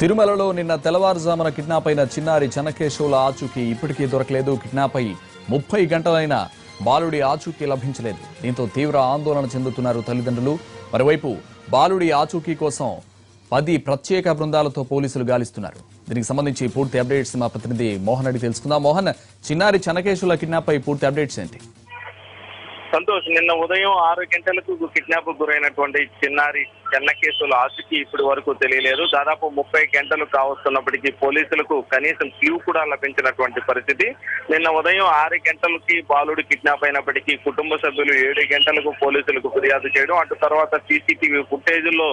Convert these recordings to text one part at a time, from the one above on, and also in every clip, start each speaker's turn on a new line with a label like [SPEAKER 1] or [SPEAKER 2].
[SPEAKER 1] తిరుమలలో నిన్న తెల్లవారుజామున కిడ్నాప్ అయిన చిన్నారి చెన్నకేశవుల ఆచూకీ ఇప్పటికీ దొరకలేదు. కిడ్నాప్ అయి ముప్పై గంటలైన బాలుడి ఆచూకీ లభించలేదు. దీంతో తీవ్ర ఆందోళన చెందుతున్నారు తల్లిదండ్రులు. మరోవైపు బాలుడి ఆచూకీ కోసం పది ప్రత్యేక బృందాలతో పోలీసులు గాలిస్తున్నారు. దీనికి సంబంధించి పూర్తి అప్డేట్స్ మా ప్రతినిధి మోహన్ అడిగి తెలుసుకుందాం. మోహన్ చిన్నారి చెన్నకేశుల కిడ్నాప్ అయి పూర్తి అప్డేట్స్ ఏంటి?
[SPEAKER 2] సంతోష్ నిన్న ఉదయం ఆరు గంటలకు కిడ్నాప్ గురైనటువంటి చిన్నారి చెన్న కేసుల ఆస్తికి ఇప్పటి వరకు తెలియలేదు. దాదాపు ముప్పై గంటలు కావస్తున్నప్పటికీ పోలీసులకు కనీసం క్యూ కూడా లభించినటువంటి పరిస్థితి. నిన్న ఉదయం ఆరు గంటలకి బాలుడు కిడ్నాప్ అయినప్పటికీ కుటుంబ సభ్యులు ఏడు గంటలకు పోలీసులకు ఫిర్యాదు చేయడం అటు తర్వాత సీసీటీవీ ఫుటేజ్లో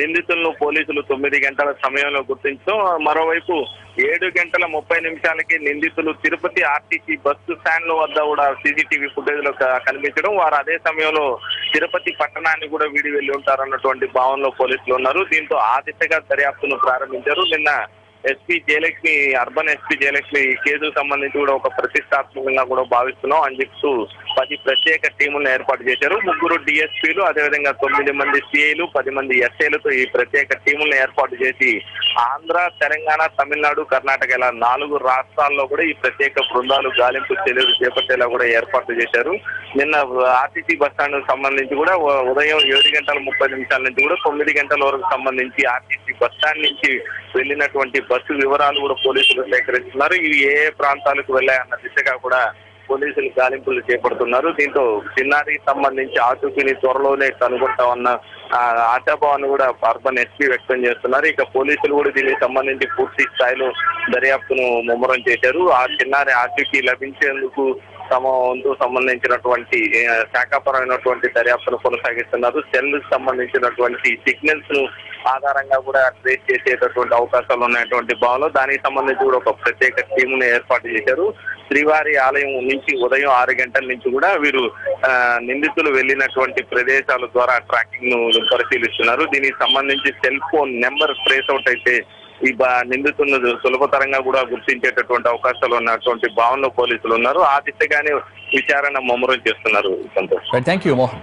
[SPEAKER 2] నిందితులను పోలీసులు తొమ్మిది గంటల సమయంలో గుర్తించడం మరోవైపు ఏడు గంటల ముప్పై నిమిషాలకి నిందితులు తిరుపతి ఆర్టీసీ బస్సు స్టాండ్ల వద్ద కూడా సీసీటీవీ ఫుటేజ్లో కనిపించడం వారు అదే సమయంలో తిరుపతి పట్టణాన్ని కూడా వీడి వెళ్ళి ఉంటారన్నటువంటి భావనలో పోలీసులు ఉన్నారు. దీంతో ఆ దిశగా దర్యాప్తును ప్రారంభించారు. నిన్న SP Jayalakshmi urban SP Jayalakshmi ఈ కేసుకు సంబంధించి కూడా ఒక ప్రతిష్టాత్మకంగా కూడా భావిస్తున్నాం. అని చెప్తూ పది ప్రత్యేక టీములను ఏర్పాటు చేశారు. ముగ్గురు డిఎస్పీలు అదేవిధంగా తొమ్మిది మంది సిఐలు పది మంది ఎస్ఐలతో ఈ ప్రత్యేక టీములను ఏర్పాటు చేసి ఆంధ్ర తెలంగాణ తమిళనాడు కర్ణాటక ఇలా నాలుగు రాష్ట్రాల్లో కూడా ఈ ప్రత్యేక బృందాలు గాలింపు చర్యలు చేపట్టేలా కూడా ఏర్పాటు చేశారు. నిన్న ఆర్టీసీ బస్ స్టాండ్ సంబంధించి కూడా ఉదయం ఏడు గంటల ముప్పై నిమిషాల నుంచి కూడా తొమ్మిది గంటల వరకు సంబంధించి ఆర్టీసీ బస్ స్టాండ్ నుంచి వెళ్ళినటువంటి బస్సు వివరాలు కూడా పోలీసులు సేకరిస్తున్నారు. ఇవి ఏ ప్రాంతాలకు వెళ్ళాయన్న దిశగా కూడా పోలీసులు గాలింపులు చేపడుతున్నారు. దీంతో చిన్నారికి సంబంధించి ఆచూకీని త్వరలోనే కనుగొంటామన్న ఆ, ఆశాభావాన్ని కూడా అర్బన్ ఎస్పీ వ్యక్తం చేస్తున్నారు. ఇక పోలీసులు కూడా దీనికి సంబంధించి పూర్తి స్థాయిలో దర్యాప్తును ముమ్మరం చేశారు. ఆ చిన్నారి ఆచూకీ లభించేందుకు తమ వంతు సంబంధించినటువంటి శాఖాపరమైనటువంటి దర్యాప్తును కొనసాగిస్తున్నారు. సెల్ సంబంధించినటువంటి సిగ్నల్స్ను ఆధారంగా కూడా ట్రేస్ చేసేటటువంటి అవకాశాలు ఉన్నటువంటి భావనలో దానికి సంబంధించి కూడా ఒక ప్రత్యేక టీమును ఏర్పాటు చేశారు. శ్రీవారి ఆలయం నుంచి ఉదయం ఆరు గంటల నుంచి కూడా వీరు ఆ, నిందితులు వెళ్ళినటువంటి ప్రదేశాల ద్వారా ట్రాకింగ్ను పరిశీలిస్తున్నారు. దీనికి సంబంధించి cell phone number trace out అయితే ఈ బా నిందితులను సులభతరంగా కూడా గుర్తించేటటువంటి అవకాశాలు ఉన్నటువంటి భావనలో పోలీసులు ఉన్నారు. ఆ దిశగానే విచారణ ముమ్మరం చేస్తున్నారు సంతోష్
[SPEAKER 1] థ్యాంక్ యూ మోహన్